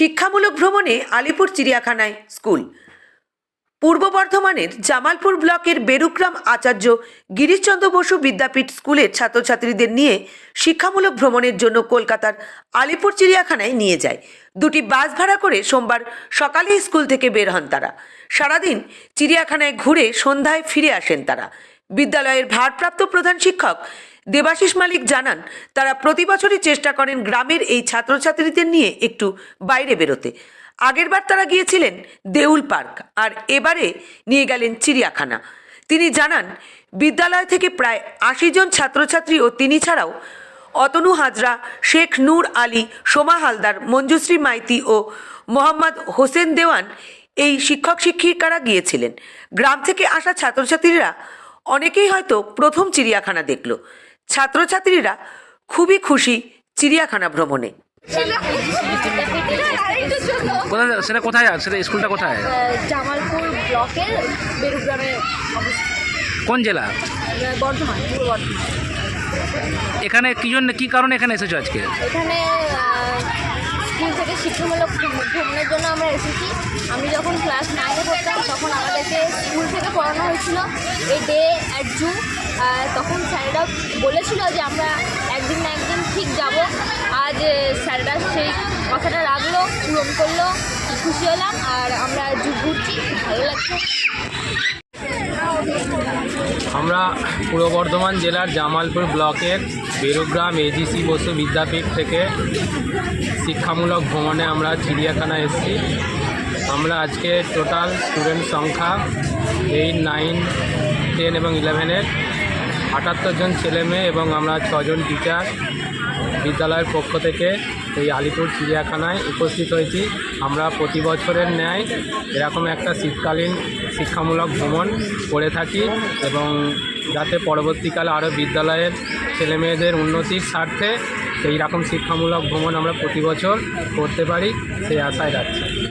শিক্ষামূলক ভ্রমণে আলিপুর চিড়িয়াখানায় স্কুল। পূর্ব বর্ধমানের জামালপুর ব্লকের বেরুগ্রাম আচার্য গিরিশচন্দ্র বসু বিদ্যাপীঠ স্কুলের ছাত্রছাত্রীদের নিয়ে শিক্ষামূলক ভ্রমণের জন্য কলকাতার আলিপুর চিড়িয়াখানায় নিয়ে যায়। দুটি বাস ভাড়া করে সোমবার সকালে স্কুল থেকে বের হন তারা। সারাদিন চিড়িয়াখানায় ঘুরে সন্ধ্যায় ফিরে আসেন তারা। বিদ্যালয়ের ভারপ্রাপ্ত প্রধান শিক্ষক দেবাশিস মালিক জানান, তারা প্রতি বছরই চেষ্টা করেন গ্রামের এই ছাত্রছাত্রীদের নিয়ে একটু বাইরে বেরোতে। আগেরবার তারা গিয়েছিলেন দেউল পার্ক, আর এবারে নিয়ে গেলেন চিড়িয়াখানা। তিনি জানান, বিদ্যালয় থেকে প্রায় আশি জন ছাত্রছাত্রী ও তিনি ছাড়াও অতনু হাজরা, শেখ নূর আলী, সোমা হালদার, মঞ্জুশ্রী মাইতি ও মোহাম্মদ হোসেন দেওয়ান এই শিক্ষক শিক্ষিকারা গিয়েছিলেন। গ্রাম থেকে আসা ছাত্রছাত্রীরা অনেকেই হয়তো প্রথম চিড়িয়াখানা দেখল। ছাত্রছাত্রীরা খুবই খুশি চিড়িয়াখানা ভ্রমণে। কোথায় সেটা কোথায়? সেটা স্কুলটা কোথায়? জামালপুর ব্লকের বেরুগ্রামে কোন জেলা? বর্ধমান এখানে কি জন্য কি কারণে এখানে এসেছ আজকে? এখানে স্কুল থেকে শিক্ষামূলক ভ্রম- ভ্রমণের জন্য আমরা এসেছি। আমি যখন ক্লাস নাইনে পড়তাম, তখন আমাদেরকে স্কুল থেকে পড়ানো হয়েছিল এই ডে অ্যাট জু তখন স্যারেরা বলেছিল যে আমরা একদিন না একদিন ঠিক যাব। আজ স্যারেরা সেই কথাটা রাখল, পূরণ করল। খুশি হলাম আর আমরা জু ঘুরছি। ভালো লাগছে। আমরা পূর্ব বর্ধমান জেলার জামালপুর ব্লকের বেরুগ্রাম এজিসি বসু বিদ্যাপীঠ থেকে শিক্ষামূলক ভ্রমণে আমরা চিড়িয়াখানা এসেছি। আমরা আজকে টোটাল স্টুডেন্ট সংখ্যা এইট নাইন টেন এবং ইলেভেনের আটাত্তর জন ছেলে মেয়ে এবং আমরা ছজন টিচার বিদ্যালয়ের পক্ষ থেকে এই আলিপুর চিড়িয়াখানায় উপস্থিত হয়েছি। আমরা প্রতি বছরের ন্যায় এরকম একটা শীতকালীন শিক্ষামূলক ভ্রমণ করে থাকি এবং যাতে পরবর্তীকালে আরও বিদ্যালয়ের ছেলেমেয়েদের উন্নতির স্বার্থে সেই রকম শিক্ষামূলক ভ্রমণ আমরা প্রতি বছর করতে পারি, সেই আশায় রাখছি।